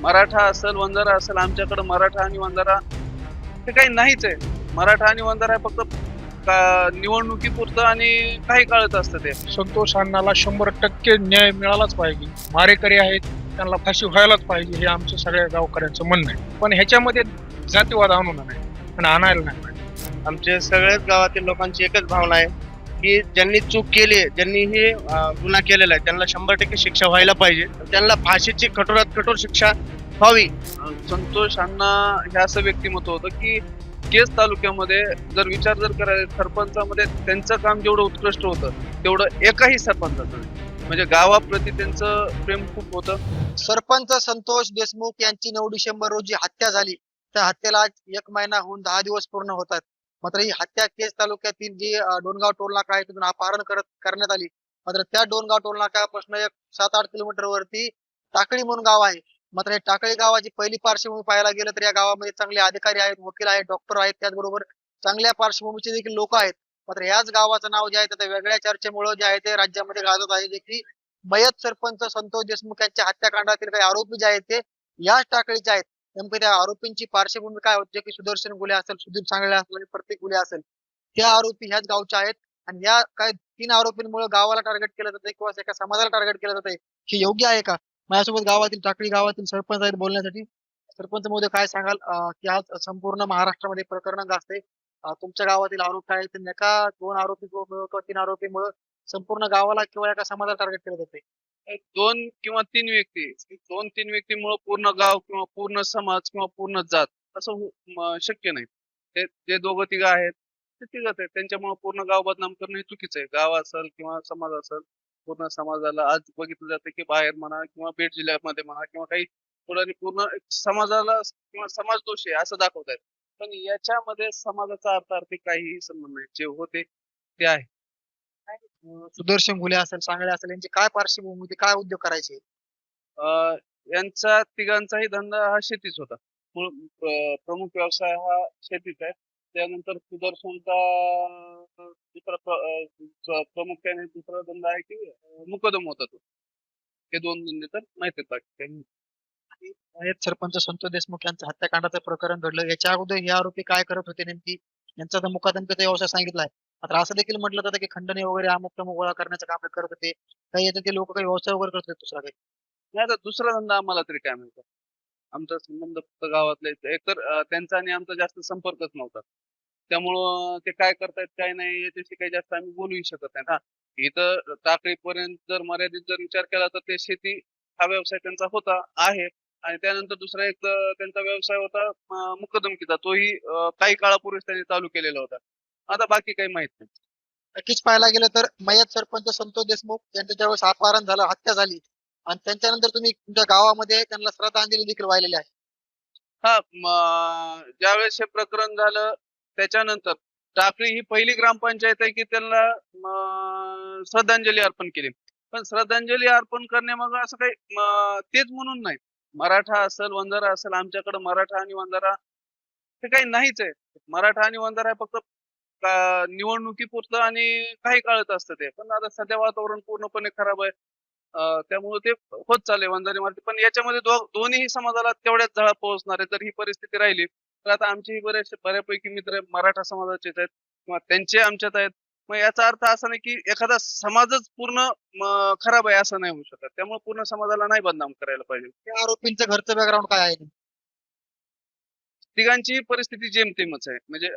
मराठा असेल वंजारा असेल आमच्याकडे मराठा आणि वंजारा हे काही नाहीच आहे. मराठा आणि वंजारा हे फक्त का- निवडणुकीपुरतं आणि काही काळच असतं ते. संतोष अण्णाला शंभर टक्के न्याय मिळालाच पाहिजे. मारेकरी आहेत त्यांना फाशी व्हायलाच पाहिजे हे आमचं सगळ्या गावकऱ्यांचं म्हणणं आहे. पण ह्याच्यामध्ये जातीवाद आणू नये आणि आणायला नाही आमच्या सगळ्याच गावातील लोकांची एकच भावना आहे. की ज्यांनी चूक केली आहे ज्यांनी हे गुन्हा केलेला आहे त्यांना शंभर टक्के शिक्षा व्हायला पाहिजे. त्यांना फाशीची कठोरात कठोर शिक्षा व्हावी. संतोष अण्णा हे असं व्यक्तिमत्व होतं की केस तालुक्यामध्ये जर विचार जर करायचा सरपंचामध्ये त्यांचं काम जेवढं उत्कृष्ट होतं तेवढं एकाही सरपंचाचं नाही. म्हणजे गावाप्रती त्यांचं प्रेम खूप होतं. सरपंच संतोष देशमुख यांची नऊ डिसेंबर रोजी हत्या झाली. त्या हत्येला आज एक महिना होऊन दहा दिवस पूर्ण होतात. मात्र ही हत्या केस तालुक्यातील जी अं, डोणगाव टोल नाका आहे तिथून अपहरण करत करण्यात आली. मात्र त्या डोणगाव टोल प्रश्न एक सात आठ किलोमीटर वरती टाकळी म्हणून गाव आहे. मात्र हे टाकळी गावाची पहिली पार्श्वभूमी पाहायला गेलं तर या गावामध्ये चांगले अधिकारी आहेत वकील आहेत डॉक्टर आहेत त्याचबरोबर चांगल्या पार्श्वभूमीचे देखील लोक आहेत. मात्र याच गावाचं नाव जे आहे त्या वेगळ्या चर्चेमुळे जे आहे ते राज्यामध्ये गाजत आहे. जे की मयत सरपंच संतोष देशमुख यांच्या हत्याकांडातील काही आरोपी जे आहेत ते याच टाकळीचे आहेत. नेमकं त्या आरोपींची पार्श्वभूमी काय होती? जे की सुदर्शन गुले असेल सुदीप सांगळे असेल प्रत्येक गुले असेल. त्या आरोपी ह्याच गावचे आहेत. आणि या काय तीन आरोपींमुळे गावाला टार्गेट केलं जाते किंवा एका समाजाला टार्गेट केलं जाते हे योग्य आहे का? माझ्यासोबत गावातील टाकळी गावातील सरपंच आहेत बोलण्यासाठी. सरपंच महोदय काय सांगाल? की आज संपूर्ण महाराष्ट्रामध्ये प्रकरण गाजते तुमच्या गावातील आरोप आहेत. नका एका दोन आरोपी किंवा तीन आरोपीमुळे संपूर्ण गावाला किंवा एका समाजाला टार्गेट केलं जाते दोन किंवा तीन व्यक्ती दोन तीन व्यक्तीमुळे पूर्ण गाव किंवा पूर्ण समाज किंवा पूर्ण जात असं हो, शक्य नाही. ते जे दोघं तिघं आहेत ते तिघच आहेत. त्यांच्यामुळे पूर्ण गाव बदनाम करणं हे चुकीचं आहे. गाव असेल किंवा समाज असेल पूर्ण समाजाला आज बघितलं जातं की बाहेर म्हणा किंवा बीड जिल्ह्यामध्ये म्हणा किंवा काही मुलांनी पूर्ण समाजाला किंवा समाज दोष आहे असं दाखवतायत. पण याच्यामध्ये समाजाचा अर्थार्थी काहीही संबंध नाही. जे होते ते आहे. सुदर्शन गुले असेल सांगळे असेल यांची काय पार्श्वभूमी होती काय उद्योग करायचे? अं, यांचा तिघांचाही धंदा हा शेतीच होता. मूळ अं, प्रमुख व्यवसाय हा शेतीच आहे. त्यानंतर सुदर्शनचा अं, दुसरा प्र- अं, ज- प्रामुख्याने दुसरा धंदा आहे की अं, मुकदम होता तो. हे दोन धंदे तर माहिती आहेत सरपंच संतोष देशमुख यांचं हत्याकांडाचं प्रकरण घडलं. याच्या अगोदर हे आरोपी काय करत होते नेमकी? यांचा तर मुकादमकेचा व्यवसाय सांगितलाय मात्र असं देखील म्हटलं जातं की खंडणी वगैरे अमुक प्रमुख गोळा करण्याचं काम करत होते. काही याच्यात ते लोक काही व्यवसाय वगैरे करत होते दुसरा काही. नाही आता दुसरा धंदा आम्हाला तरी काय मिळतो आमचा संबंध फक्त गावातले एकतर त्यांचा आणि आमचा जास्त संपर्कच नव्हता. त्यामुळं ते काय करतायत काय नाही याच्याशी काही जास्त आम्ही बोलूही शकत नाही. हा इथं टाकळीपर्यंत जर मर्यादित जर विचार केला तर ते शेती हा व्यवसाय त्यांचा होता आहे. आणि त्यानंतर दुसरा एक त्यांचा व्यवसाय होता मुकदमकीचा. तोही काही काळापूर्वीच त्यांनी चालू केलेला होता. आता बाकी काही माहीत नाही. नक्कीच पाहायला गेलं तर मयत सरपंच संतोष देशमुख यांचं ज्यावेळेस अपहरण झालं हत्या झाली. आणि त्यांच्यानंतर तुम्ही तुमच्या गावामध्ये त्यांना श्रद्धांजली देखील वाहिलेली आहे. हा म- ज्यावेळेस हे प्रकरण झालं त्याच्यानंतर टाकळी ही पहिली ग्रामपंचायत आहे की त्यांना म, श्रद्धांजली अर्पण केली. पण श्रद्धांजली अर्पण करण्यामागं असं काही म, तेच म्हणून नाही. मराठा असेल वंजारा असेल आमच्याकडे मराठा आणि वंजारा हे काही नाहीच आहे. मराठा आणि वंजारा हे फक्त निवडणुकीपुरतं आणि काही काळच असतं ते. पण आता सध्या वातावरण पूर्णपणे खराब आहे. त्यामुळे ते होत चालले वंजारी मारते. पण याच्यामध्ये दोन्ही समाजाला तेवढ्याच झळा पोहोचणार आहे. जर ही परिस्थिती राहिली तर आता आमचेही बरेचसे बऱ्यापैकी मित्र मराठा समाजाचेच आहेत किंवा त्यांचे आमच्यात आहेत. मग याचा अर्थ असा नाही की एखादा समाजच पूर्ण खराब आहे असं नाही होऊ शकत. त्यामुळे पूर्ण समाजाला नाही बदनाम करायला पाहिजे. त्या आरोपींचं घरचं बॅकग्राऊंड काय आहे? तिघांची परिस्थिती जेमतेमच आहे. म्हणजे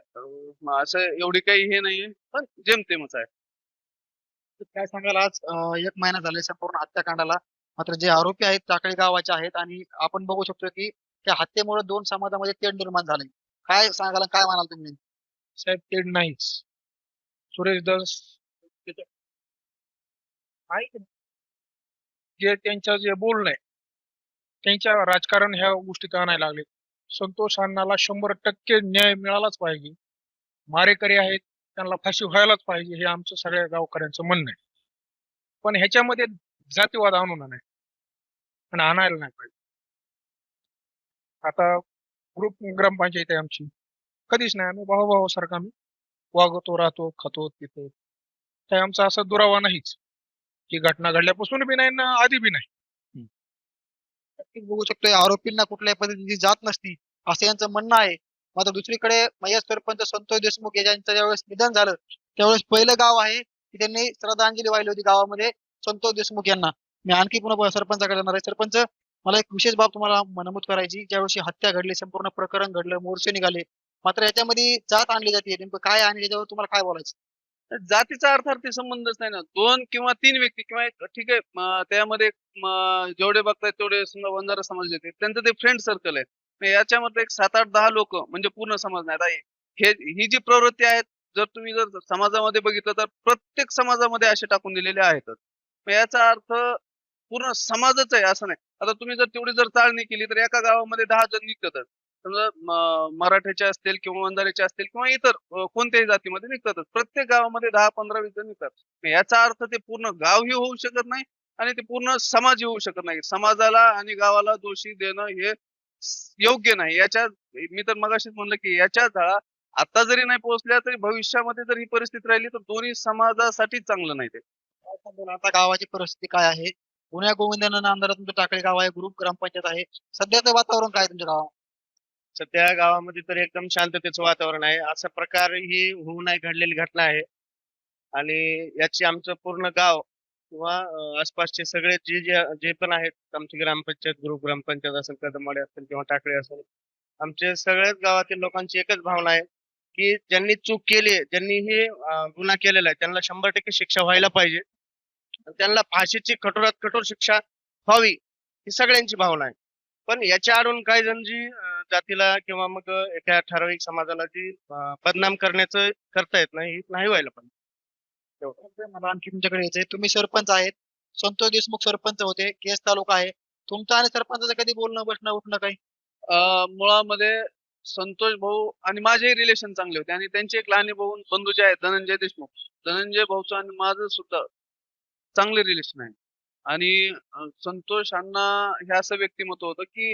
असं एवढी काही हे नाहीये पण जेमतेमच आहे. काय सांगाल आज? एक महिना झालाय संपूर्ण हत्याकांडाला. मात्र जे आरोपी आहेत टाकळी गावाचे आहेत आणि आपण बघू शकतो की त्या हत्येमुळे दोन समाजामध्ये तेढ निर्माण झाले काय सांगाल काय म्हणाल तुम्ही? साहेब ते नाहीच. सुरेश दस त्याच्या- आहे की नाही? जे त्यांचं जे बोलणं आहे त्यांच्या राजकारण ह्या गोष्टीत आणायला लागले. संतोष अण्णाला शंभर टक्के न्याय मिळालाच पाहिजे. मारेकरी आहेत त्यांना फाशी व्हायलाच पाहिजे हे आमचं सगळ्या गावकऱ्यांचं म्हणणं आहे. पण ह्याच्यामध्ये जातीवाद आणू नये आणि आणायला नाही पाहिजे. आता ग्रुप ग्रामपंचायत आहे आमची. कधीच नाही आम्ही भाऊ आम्ही. वागतो राहतो खातो पितो. काय आमचा असा दुरावा नाहीच. ही घटना घडल्यापासून बी नाही ना आधी बी नाही. बघू शकतोय आरोपींना कुठल्याही पद्धतीची जात नसती असं यांचं म्हणणं आहे. मात्र दुसरीकडे मयत सरपंच संतोष देशमुख यांचं ज्यावेळेस निधन झालं त्यावेळेस पहिलं गाव आहे की त्यांनी श्रद्धांजली वाहिली होती गावामध्ये संतोष देशमुख यांना. मी आणखी पुन्हा सरपंचाकडे जाणार आहे. सरपंच मला एक विशेष बाब तुम्हाला नमूद करायची ज्यावेळी हत्या घडली संपूर्ण प्रकरण घडलं मोर्चे निघाले मात्र याच्यामध्ये जात आणली जाते. नेमकं काय आणि त्याच्यावर तुम्हाला काय बोलायचं? जातीचा अर्थार्थी संबंधच नाही ना. दोन किंवा तीन व्यक्ती किंवा एक ठीक आहे. त्यामध्ये जेवढे बघताय तेवढे समजा वंजारा समाज येते त्यांचं ते फ्रेंड सर्कल आहे. याच्यामध्ये एक सात आठ दहा लोक म्हणजे पूर्ण समाज नाही. आता हे ही जी प्रवृत्ती आहेत जर तुम्ही जर समाजामध्ये बघितलं तर प्रत्येक समाजामध्ये असे टाकून दिलेले आहेत. याचा अर्थ पूर्ण समाजच आहे असं नाही. आता तुम्ही जर तेवढी जर चाळणी केली तर एका गावामध्ये दहा जण निघतात समजा मराठ्याचे असतील किंवा वंजारीचे असतील किंवा इतर कोणत्याही जातीमध्ये निघतातच. प्रत्येक गावामध्ये दहा पंधरा वीस जण निघतात. याचा अर्थ ते पूर्ण गावही होऊ शकत नाही आणि ते पूर्ण समाजही होऊ शकत नाही. समाजाला आणि गावाला दोषी देणं हे योग्य नाही. याच्या मी तर मगाशीच म्हणलं की याच्या झळा आता जरी नाही पोहोचल्या तरी भविष्यामध्ये जर ही परिस्थिती राहिली तर दोन्ही समाजासाठी चांगलं नाही ते. आता गावाची परिस्थिती काय आहे? पुण्या गोविंदानं अंधारात तुमचं टाकळी गाव आहे ग्रुप ग्रामपंचायत आहे. सध्याचं वातावरण काय तुमच्या गावात सध्या गावामध्ये तर एकदम शांततेचं वातावरण आहे. अशा प्रकारे ही होऊ नाही घडलेली घटना आहे. आणि याची आमचं पूर्ण गाव किंवा आसपासचे सगळे जे जे जे पण आहेत आमची ग्रामपंचायत ग्रुप ग्रामपंचायत असेल कदमवाडी असेल किंवा टाकळे असेल आमचे सगळ्याच गावातील लोकांची एकच भावना आहे की ज्यांनी चूक केली आहे ज्यांनी हे गुन्हा केलेला आहे त्यांना शंभर टक्के शिक्षा व्हायला पाहिजे. त्यांना फाशीची कठोरात कठोर शिक्षा व्हावी ही सगळ्यांची भावना आहे. पण याच्या आडून काही जण जी जातीला किंवा मग एका ठराविक समाजाला जी बदनाम करण्याचं करतायत नाही नाही व्हायला पाहिजे. मला आणखी तुमच्याकडे यायचंय. तुम्ही सरपंच आहेत. संतोष देशमुख सरपंच होते. केस तालुका आहे. तुमचं आणि सरपंचाचं कधी बोलणं बसणं उठणं काही? अ, मुळामध्ये संतोष भाऊ आणि माझेही रिलेशन चांगले होते आणि त्यांचे एक लहान भाऊ बंधू जे आहेत धनंजय देशमुख. धनंजय भाऊचं आणि माझं सुद्धा चांगले रिलेशन आहे. आणि संतोष अण्णा हे असं व्यक्तिमत्व होतं की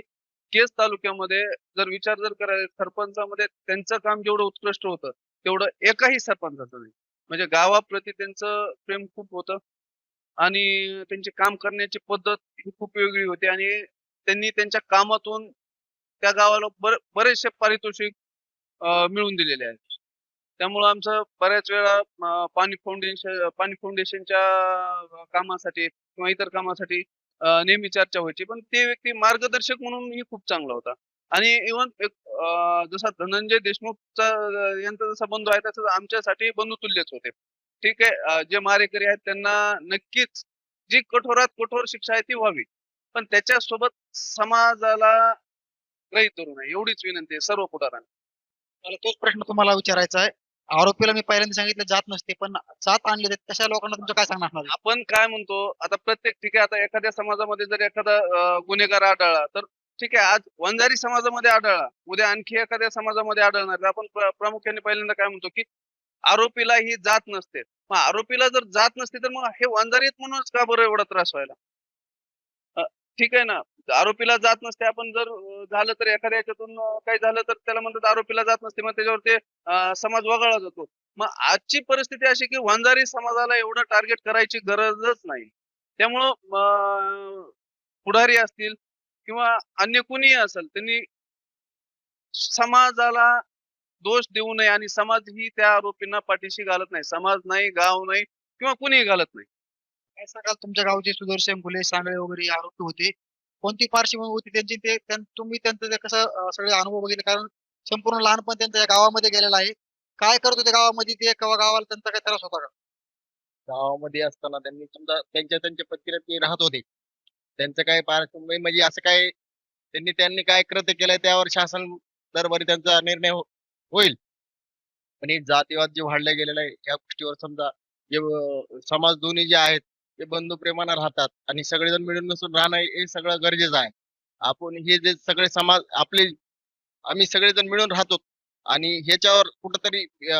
केस तालुक्यामध्ये जर विचार जर करायचा सरपंचामध्ये त्यांचं काम जेवढं उत्कृष्ट होतं तेवढं एकाही सरपंचाचं नाही. म्हणजे गावाप्रती त्यांचं प्रेम खूप होतं आणि त्यांचे काम करण्याची पद्धत ही खूप वेगळी होती आणि त्यांनी त्यांच्या कामातून त्या गावाला बरेचसे पारितोषिक मिळवून दिलेले आहेत. त्यामुळं आमचं बऱ्याच वेळा पाणी फाउंडेशन पाणी फाउंडेशनच्या कामासाठी किंवा इतर कामासाठी नेहमी चर्चा व्हायची. पण ते व्यक्ती मार्गदर्शक म्हणूनही खूप चांगला होता. आणि इव्हन एक जसा धनंजय देशमुखचा यांचा जसा बंधू आहे तसं आमच्यासाठी बंधुतुल्यच होते. ठीक आहे? जे मारेकरी आहेत त्यांना नक्कीच जी कठोरात कठोर शिक्षा आहे ती व्हावी. पण त्याच्यासोबत समाजाला ग्रहित धरू नये एवढीच विनंती आहे सर्व पुढाऱ्यांना मला तोच प्रश्न तुम्हाला विचारायचा आहे. आरोपीला मी पहिल्यांदा सांगितलं जात नसते. पण जात आणले तशा लोकांना तुमचं काय सांगणार? असणार आपण काय म्हणतो आता प्रत्येक ठीक आहे आता एखाद्या समाजामध्ये जर एखादा अं, गुन्हेगार आढळला तर ठीक आहे आज वंजारी समाजामध्ये आढळला उद्या आणखी एखाद्या समाजामध्ये आढळणार. तर आपण प्र- प्रामुख्याने पहिल्यांदा काय म्हणतो की आरोपीला ही जात नसते. मग आरोपीला जर जात नसते तर मग हे वंजारीत म्हणूनच का बरं एवढा त्रास व्हायला? ठीक आहे ना. आरोपीला जात नसते आपण जर झालं तर एखाद्या याच्यातून काही झालं तर त्याला म्हणतात आरोपीला जात नसते मग त्याच्यावर ते समाज वगळला जातो. मग आजची परिस्थिती अशी की वंजारी समाजाला एवढं टार्गेट करायची गरजच नाही. त्यामुळं पुढारी असतील किंवा अन्य कुणीही असेल त्यांनी समाजाला दोष देऊ नये आणि समाज ही त्या आरोपींना पाठीशी घालत नाही. समाज नाही गाव नाही किंवा कुणीही घालत नाही. काय सांगाल? तुमच्या गावचे सुदर्शन फुले सांगळे वगैरे आरोग्य आरोपी होते. कोणती पार्श्वभूमी होती त्यांची? ते तुम्ही त्यांचं ते कसं सगळे अनुभव बघितले? कारण संपूर्ण लहानपण त्यांच्या या गावामध्ये गेलेलं आहे. काय करत होते गावामध्ये? ते किंवा गावाला त्यांचा काय त्रास होता का? गावामध्ये असताना त्यांनी समजा त्यांच्या त्यांच्या पत्नीला ते राहत होते. त्यांचं काय पार्श्वभूमी म्हणजे असं काय त्यांनी त्यांनी काय कृत्य केलंय त्यावर शासन दरबारी त्यांचा निर्णय हो-, होईल. पण हे जातीवाद जे वाढला गेलेला आहे या गोष्टीवर समजा जे समाज दोन्ही जे आहेत ते बंधू प्रेमानं राहतात आणि सगळेजण मिळून मिसळून राहणं हे सगळं गरजेचं आहे. आपण हे जे सगळे समाज आपले आम्ही सगळेजण मिळून राहतो आणि ह्याच्यावर कुठंतरी हे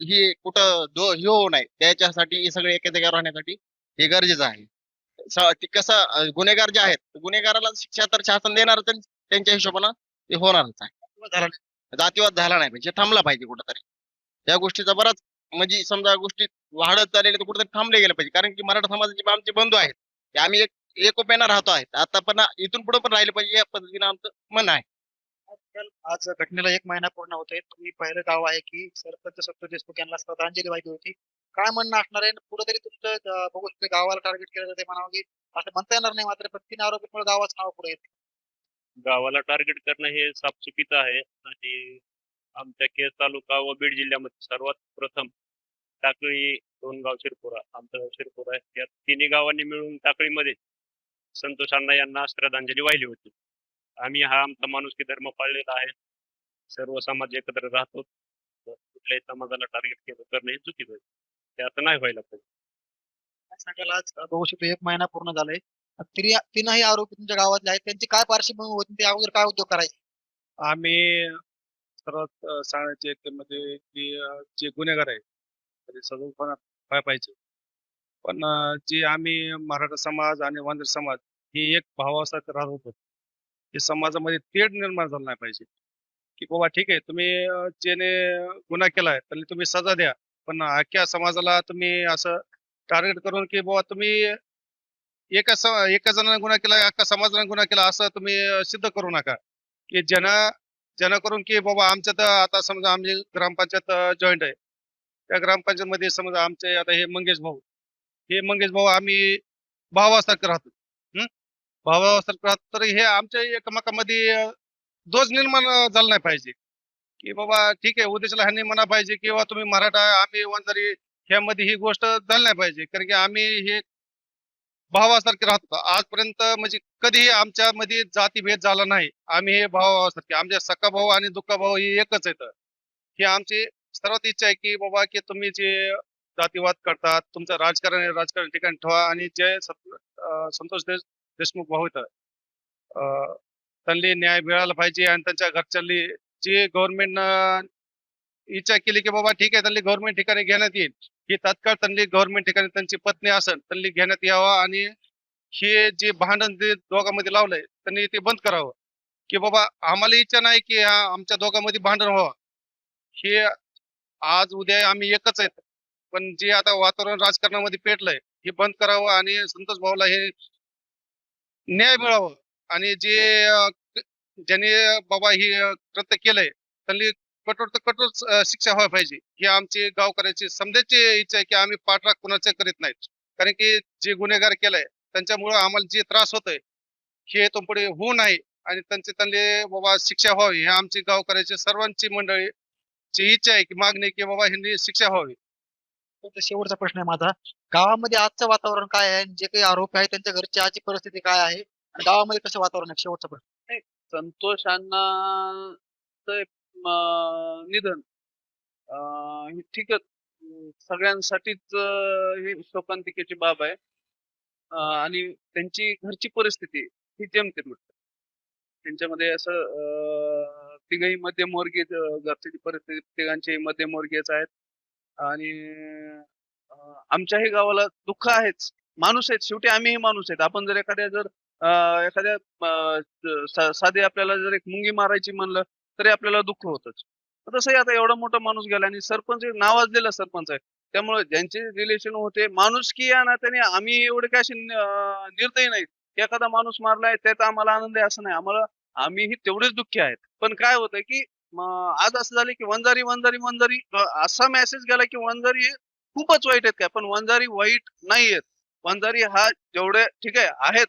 ही कुठं दो हे होऊ नये. त्याच्यासाठी हे सगळे एका जागेवर राहण्यासाठी हे गरजेचं आहे. कसं गुन्हेगार जे आहेत गुन्हेगाराला शिक्षा तर शासन देणार त्यांच्या हिशोबानं ते होणारच आहे. जातीवाद झाला नाही. पाहिजे थांबला पाहिजे कुठंतरी. त्या गोष्टीचा बराच म्हणजे समजा गोष्टीत वाढत चाललेल्या तर कुठेतरी थांबले गेले पाहिजे. कारण की मराठा समाजाचे आमचे बंधू आहेत ते आम्ही एक एकोप्यानं राहतो आहे. आता पण इथून पुढे पण राहिले पाहिजे या पद्धतीनं आमचं मन आहे. आजकाल आज घटनेला एक महिना पूर्ण होतोय. तुम्ही पहिलं गाव आहे की सरपंच सत्तो देशमुख यांना श्रद्धांजली वाहिली होती. काय म्हणणं असणार आहे? पुढे तरी तुमचं बघू शकतो गावाला टार्गेट केलं जाते म्हणावं की असं म्हणता येणार नाही मात्र पण तीन आरोपीमुळे गावाचं नाव पुढे येते गावाला टार्गेट करणं हे साफचुकीचं आहे. आणि आमच्या केज तालुका व बीड जिल्ह्यामध्ये सर्वात प्रथम टाकळी दोनगाव शिरपुरा आमचं शिरपुरा आहे. या तिन्ही गावांनी मिळून टाकळीमध्ये संतोष अण्णा यांना श्रद्धांजली वाहिली होती. आम्ही हा आमचा माणुसकी धर्म पाळलेला आहे. सर्व समाज एकत्र राहतो. कुठल्याही समाजाला टार्गेट केलं करणं हे चुकीचं आहे. ते आता नाही व्हायला पाहिजे. आज बघू शकतो एक महिना पूर्ण झालाय. तिन्ही तीनही आरोपी तुमच्या गावातले आहेत. त्यांची काय पार्श्वभूमी होती ते अगोदर काय उद्योग करायचे? आम्ही सर्वात अ, सांगण्याचे याच्यामध्ये की जे गुन्हेगार आहे तरी सजवपणा पाहिजे पण जे आम्ही मराठा समाज आणि वांद्रे समाज ही एक भावासारखं राहत होतो. हे समाजामध्ये तेढ निर्माण झाला नाही पाहिजे. की बाबा ठीक आहे तुम्ही ज्याने गुन्हा केलाय त्याला तुम्ही सजा द्या. पण अख्ख्या समाजाला तुम्ही असं टार्गेट करून की बाबा तुम्ही एका स एका जणाने गुन्हा केला अख्खा समाजाने गुन्हा केला असं तुम्ही सिद्ध करू नका. की ज्यांना करून की बाबा आमच्या तर आता समजा आमची ग्रामपंचायत जॉईंट आहे. त्या ग्रामपंचायत मध्ये समजा आमचे आता हे मंगेश भाऊ. हे मंगेश भाऊ आम्ही भावासारखं राहतो. हं? भावासारखं राहतो तर हे आमच्या एकमेकामध्ये दोष निर्माण झाला नाही पाहिजे. की बाबा ठीक आहे उद्देशाला ह्यांनी म्हणा पाहिजे किंवा तुम्ही मराठा आम्ही वंजारी ह्यामध्ये ही गोष्ट झाली नाही पाहिजे. कारण की आम्ही हे भावासारखे राहतो. आजपर्यंत म्हणजे कधीही आमच्यामध्ये जातीभेद झाला नाही. आम्ही हे भावासारखे आमचे सखा भाऊ आणि दुःखा भाऊ हे एकच आहेत हे आमची सर्वात इच्छा आहे की बाबा की तुम्ही जे जातीवाद करतात तुमचं राजकारण राजकारण ठिकाणी ठेवा आणि जे संतोष देश देशमुख भाऊ आहेत अं, त्यांनी न्याय मिळाला पाहिजे आणि त्यांच्या घरच्यांनी जे गव्हर्नमेंटनं इच्छा केली की बाबा ठीक आहे त्यांनी गव्हर्नमेंट ठिकाणी घेण्यात येईल. ही तात्काळ त्यांनी गव्हर्नमेंट ठिकाणी त्यांची पत्नी असेल त्यांनी घेण्यात यावं आणि हे जे भांडण जे दोघांमध्ये लावलंय त्यांनी ते बंद करावं. की बाबा आम्हाला इच्छा नाही की आमच्या दोघांमध्ये भांडण व्हावं. हे आज उद्या आम्ही एकच आहेत. पण जे आता वातावरण राजकारणामध्ये पेटलंय हे बंद करावं आणि संतोष भाऊला हे न्याय मिळावं. आणि जे ज्याने ज्यांनी बाबा हे कृत्य केलंय त्यांनी कठोर तर कठोर शिक्षा व्हायला पाहिजे. ही आमची गावकऱ्याची समजायची इच्छा आहे की आम्ही पाठराग कुणाचा करीत नाहीत. कारण की जे गुन्हेगार केलाय त्यांच्यामुळे आम्हाला जे त्रास होतोय हे तो पुढे होऊ नाही. आणि त्यांचे त्यांनी बाबा शिक्षा व्हावी हे आमची गावकऱ्याची सर्वांची मंडळी ची इच्छा आहे की मागणी आहे की बाबा ह्यांनी शिक्षा व्हावी? तर शेवटचा प्रश्न आहे माझा. गावामध्ये आजचं वातावरण काय आहे? आणि जे काही आरोपी आहेत त्यांच्या घरची आजची परिस्थिती काय आहे? आणि गावामध्ये कसं वातावरण आहे? शेवटचा प्रश्न. संतोष निधन. हे अं, सगळ्यांसाठीच ही शोकांतिकेची बाब आहे. आणि त्यांची घरची परिस्थिती ही जेमतेम आहे. त्यांच्यामध्ये असं अं, तिघही मध्यमवर्गीय अं, घरची परिस्थिती तिघांचे मध्यमवर्गीयच आहेत. आणि आमच्याही गावाला दुःख आहेच. माणूस आहेत. शेवटी आम्हीही माणूस आहेत. आपण जर एखाद्या जर एखाद्या साधे साधी आपल्याला जर एक मुंगी मारायची म्हणलं तरी आपल्याला दुःख होतच. तसंही आता एवढा मोठा माणूस गेला आणि सरपंच नावाजलेला सरपंच आहे. त्यामुळे ज्यांचे रिलेशन होते माणुसकी या नात्याने आम्ही एवढे काय असे निर्दयी नाहीत. एखादा माणूस मारलाय त्याचा आम्हाला आनंद आहे असं नाही. आम्हाला आम्हीही तेवढेच दुःखी आहेत. पण काय होतं की आज असं झालं की वंजारी वंजारी वंजारी असा मेसेज गेला की वंजारी खूपच वाईट आहेत काय? पण वंजारी वाईट नाही आहेत. वंजारी हा जेवढे ठीक आहे आहेत.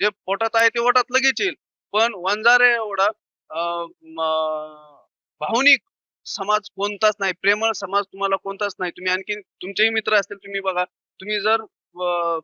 जे पोटात आहे ते पोटात लगेच येईल. पण वंजारे एवढा भावनिक समाज कोणताच नाही. प्रेमळ समाज तुम्हाला कोणताच नाही. तुम्ही आणखी तुमचेही मित्र असतील तुम्ही बघा. तुम्ही जर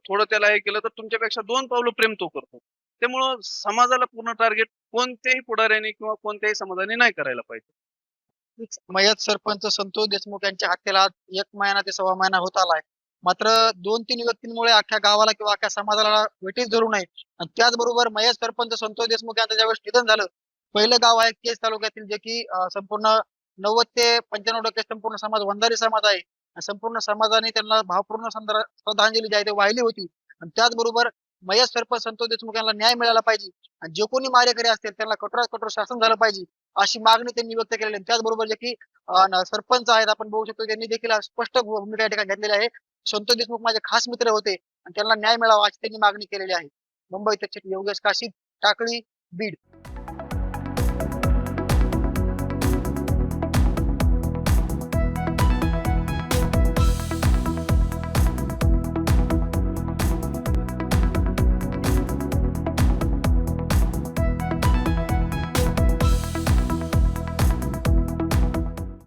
थोडं त्याला हे केलं तर तुमच्यापेक्षा दोन पावलं प्रेम तो करतो. त्यामुळं समाजाला पूर्ण टार्गेट कोणत्याही पुढाऱ्याने किंवा कोणत्याही समाजाने नाही करायला पाहिजे. मयत सरपंच संतोष देशमुख यांच्या हत्येला एक महिना ते सव्वा महिना होत आलाय. मात्र दोन तीन व्यक्तींमुळे अख्ख्या गावाला किंवा अख्ख्या समाजाला वेटीच धरू नये. आणि त्याचबरोबर मयत सरपंच संतोष देशमुख यांचं ज्यावेळेस निधन झालं पहिलं गाव आहे केस तालुक्यातील जे की संपूर्ण नव्वद ते पंच्याण्णव टक्के संपूर्ण समाज वंधारी समाज आहे. आणि संपूर्ण समाजाने त्यांना भावपूर्ण श्रद्धांजली जी आहे ती वाहिली होती. आणि त्याचबरोबर मयत सरपंच संतोष देशमुख यांना न्याय मिळाला पाहिजे. आणि जे कोणी मारेकरी असतील त्यांना कठोरात कठोर शासन झालं पाहिजे. अशी मागणी त्यांनी व्यक्त केलेली आहे. त्याचबरोबर जे की सरपंच आहेत आपण बघू शकतो त्यांनी देखील स्पष्ट भूमिका या ठिकाणी घेतलेली आहे. संतोष देशमुख माझे खास मित्र होते. आणि त्यांना न्याय मिळावा अशी त्यांनी मागणी केलेली आहे. मुंबई तक्ष योगेश काशीद टाकळी बीड.